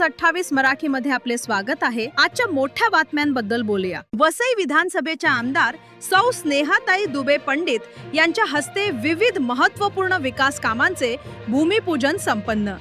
News अठ्ठावीस मराठी मध्ये आपले स्वागत आहे. आजच्या मोठ्या बातम्यांबद्दल बोलूया. वसई विधानसभेच्या आमदार सौ स्नेहाताई दुबे पंडित यांच्या हस्ते विविध महत्त्वपूर्ण विकास कामांचे भूमिपूजन संपन्न.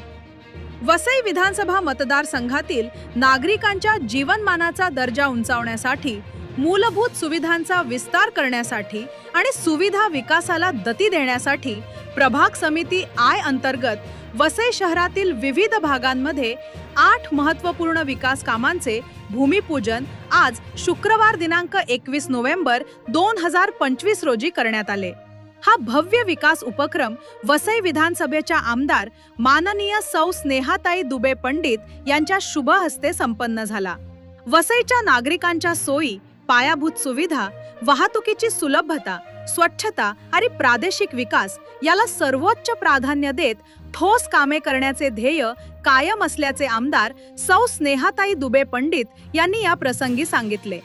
वसई विधानसभा मतदारसंघातील नागरिकांच्या जीवनमानाचा दर्जा उंचावण्यासाठी मूलभूत सुविधांचा विस्तार करण्यासाठी आणि सुविधा विकासाला गती देण्यासाठी प्रभाग समिती आय अंतर्गत वसई शहरातील विविध भागांमध्ये आठ महत्त्वपूर्ण विकास कामांचे भूमिपूजन आज शुक्रवार दिनांक एकवीस नोव्हेंबर दोन हजार पंचवीस रोजी करण्यात आले. हा भव्य विकास उपक्रम वसई विधानसभेच्या आमदार माननीय सौ स्नेहाताई दुबे पंडित यांच्या शुभ हस्ते संपन्न झाला. वसईच्या नागरिकांच्या सोयी पायाभूत सुविधा वाहतुकीची सुलभता स्वच्छता आणि प्रादेशिक विकास याला सर्वोच्च प्राधान्य देत ठोस कामे करण्याचे ध्येय कायम असल्याचे आमदार सौ स्नेहाताई दुबे पंडित यांनी या प्रसंगी सांगितले.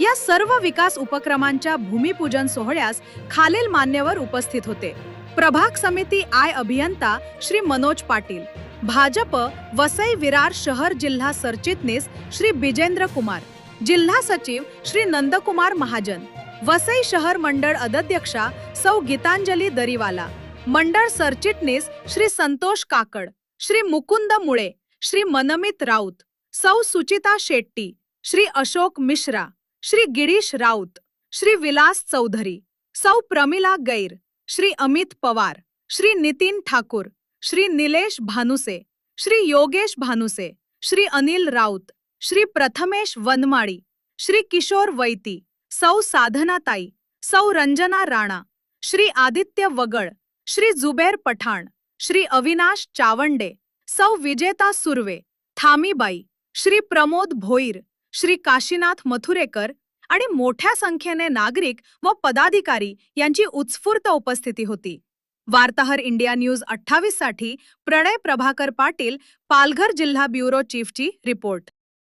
या सर्व विकास उपक्रमांच्या भूमिपूजन सोहळ्यास खालील मान्यवर उपस्थित होते. प्रभाग समिती आय अभियंता श्री मनोज पाटील भाजप वसई विरार शहर जिल्हा सरचिटणीस श्री बिजेंद्र कुमार जिल्हा सचिव श्री नंदकुमार महाजन वसई शहर मंडळ अध्यक्षा सौ गीतांजली दरीवाला मंडळ सरचिटणीस श्री संतोष काकड श्री मुकुंद मुळे श्री मनमित राऊत सौ सुचिता शेट्टी श्री अशोक मिश्रा श्री गिरीश राऊत श्री विलास चौधरी सौ प्रमिला गैर श्री अमित पवार श्री नितीन ठाकूर श्री निलेश भानुसे श्री योगेश भानुसे श्री अनिल राऊत श्री प्रथमेश वनमाळी श्री किशोर वैती सौ साधनाताई सौ रंजना राणा श्री आदित्य वगळ श्री जुबेर पठाण श्री अविनाश चावंडे सौ विजेता सुर्वे थामीबाई श्री प्रमोद भोईर श्री काशीनाथ मथुरेकर आणि मोठ्या संख्येने नागरिक व पदाधिकारी यांची उत्स्फूर्त उपस्थिती होती. वार्ताहर इंडिया न्यूज अठ्ठावीससाठी प्रणय प्रभाकर पाटील पालघर जिल्हा ब्युरो चीफची रिपोर्ट.